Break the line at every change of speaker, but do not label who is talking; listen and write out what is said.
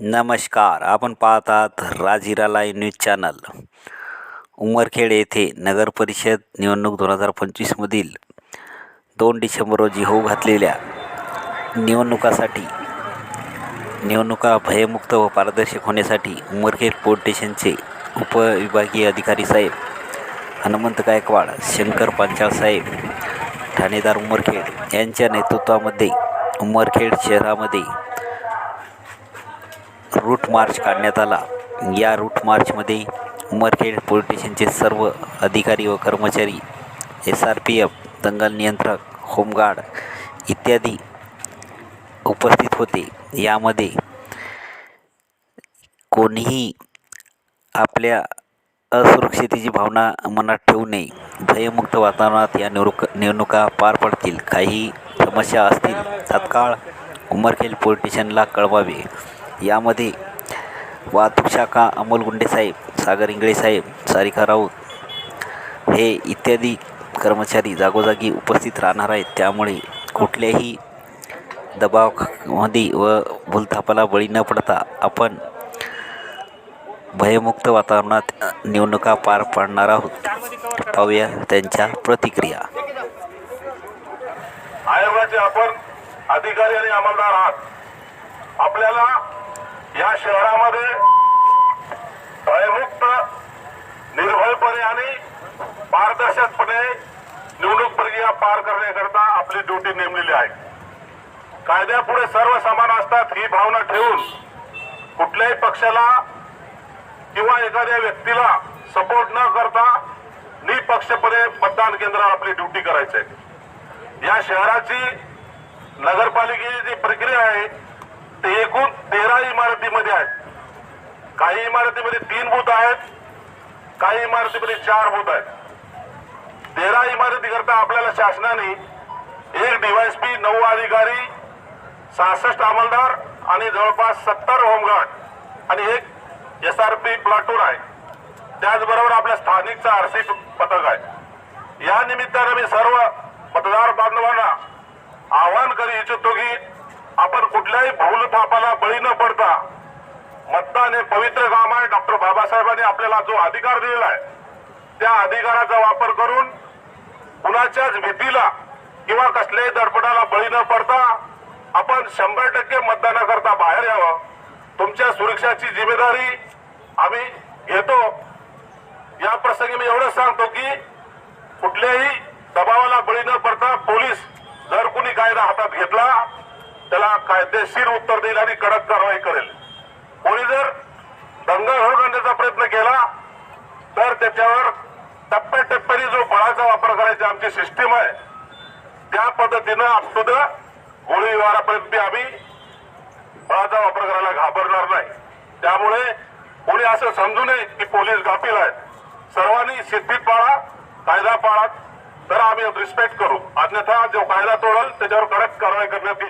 नमस्कार आपण पाहत आहात Rajira live news channel. Umarkhed येथे नगरपरिषद निवडणूक दोन हजार पंचवीसमधील दोन डिसेंबर रोजी होऊ घातलेल्या निवडणुकासाठी निवडणुका भयमुक्त व पारदर्शक होण्यासाठी उमरखेड पोलीस स्टेशनचे उपविभागीय अधिकारी साहेब हनुमंत गायकवाड शंकर पांचाळ साहेब ठाणेदार उमरखेड यांच्या नेतृत्वामध्ये उमरखेड शहरामध्ये रूट मार्च काढण्यात आला. या रूट मार्चमध्ये उमरखेड पोलीस स्टेशनचे सर्व अधिकारी व कर्मचारी एस आर पी एफ दंगल नियंत्रक होमगार्ड इत्यादी उपस्थित होते. यामध्ये कोणीही आपल्या असुरक्षितेची भावना मनात ठेवू नये. भयमुक्त वातावरणात या निवडणुक निवडणुका पार पडतील. काही समस्या असतील तात्काळ उमरखेल पोलीस स्टेशनला कळवावे. यामध्ये वाहतूक शाखा अमोल गुंडेसाहेब सागर इंगळे साहेब सारिका राऊत हे इत्यादी कर्मचारी जागोजागी उपस्थित राहणार आहेत. त्यामुळे कुठल्याही दबावामध्ये व भूलथापाला बळी न पडता आपण भयमुक्त वातावरणात निवडणुका पार पाडणार आहोत. पाहूया त्यांच्या प्रतिक्रिया.
आयोगाचे आपण अधिकारी आणि अंमलदार आहात. आपल्याला शहरामध्ये भयमुक्त निर्भयपणे आणि पारदर्शकपणे निवडणूक प्रक्रिया पार करण्याकरता आपली ड्युटी नेमलेली आहे. कायद्यापुढे सर्व समान असतात ही भावना ठेवून कुठल्याही पक्षाला किंवा एखाद्या व्यक्तीला सपोर्ट न करता निपक्षपणे मतदान केंद्रावर आपली ड्युटी करायची आहे या शहराची नगरपालिकेची जी प्रक्रिया आहे ते एकूण तेरा इमारतीमध्ये आहेत. काही इमारतीमध्ये तीन बूथ आहेत काही इमारतीमध्ये चार बूथ आहेत. तेरा इमारतीकरता आपल्याला शासनाने एक डीवायसपी नऊ अधिकारी सहासष्ट अंमलदार आणि जवळपास सत्तर होमगार्ड आणि एक एस आर पी प्लाटून आहे. त्याचबरोबर आपल्या स्थानिकचा आरसी पथक आहे. या निमित्तानं मी सर्व मतदार बांधवांना आवाहन करू इच्छितो की आपण कुठल्याही भूलथापाला बळी न पडता मतदान हे पवित्र काम आहे. डॉक्टर बाबासाहेबांनी आपल्याला जो अधिकार दिलेला आहे त्या अधिकाराचा वापर करून कुणाच्याच भीतीला किंवा कसल्याही दडपणाला बळी न पडता आपण शंभर टक्के मतदानाकरता बाहेर यावं. तुमच्या सुरक्षाची जिम्मेदारी आम्ही घेतो. या प्रसंगी मी एवढंच सांगतो की कुठल्याही दबावाला बळी न पडता पोलीस जर कुणी कायदा हातात घेतला त्याला कायदेशीर उत्तर देईल आणि कडक कारवाई करेल. कोणी जर दंगल घडून आणण्याचा प्रयत्न केला तर त्याच्यावर टप्प्याटप्प्याने जो बळाचा वापर करायची आमची सिस्टीम आहे त्या पद्धतीनं अप द गोळी व्यवहारापर्यंत आम्ही बळाचा वापर करायला घाबरणार नाही. त्यामुळे कोणी असं समजू नये की पोलीस गाफील आहेत. सर्वांनी सिद्धीत पाळा कायदा पाळा. तर आम्ही रिस्पेक्ट करू. अन्यथा जो कायदा तोडल त्याच्यावर कडक कारवाई करण्यात येईल.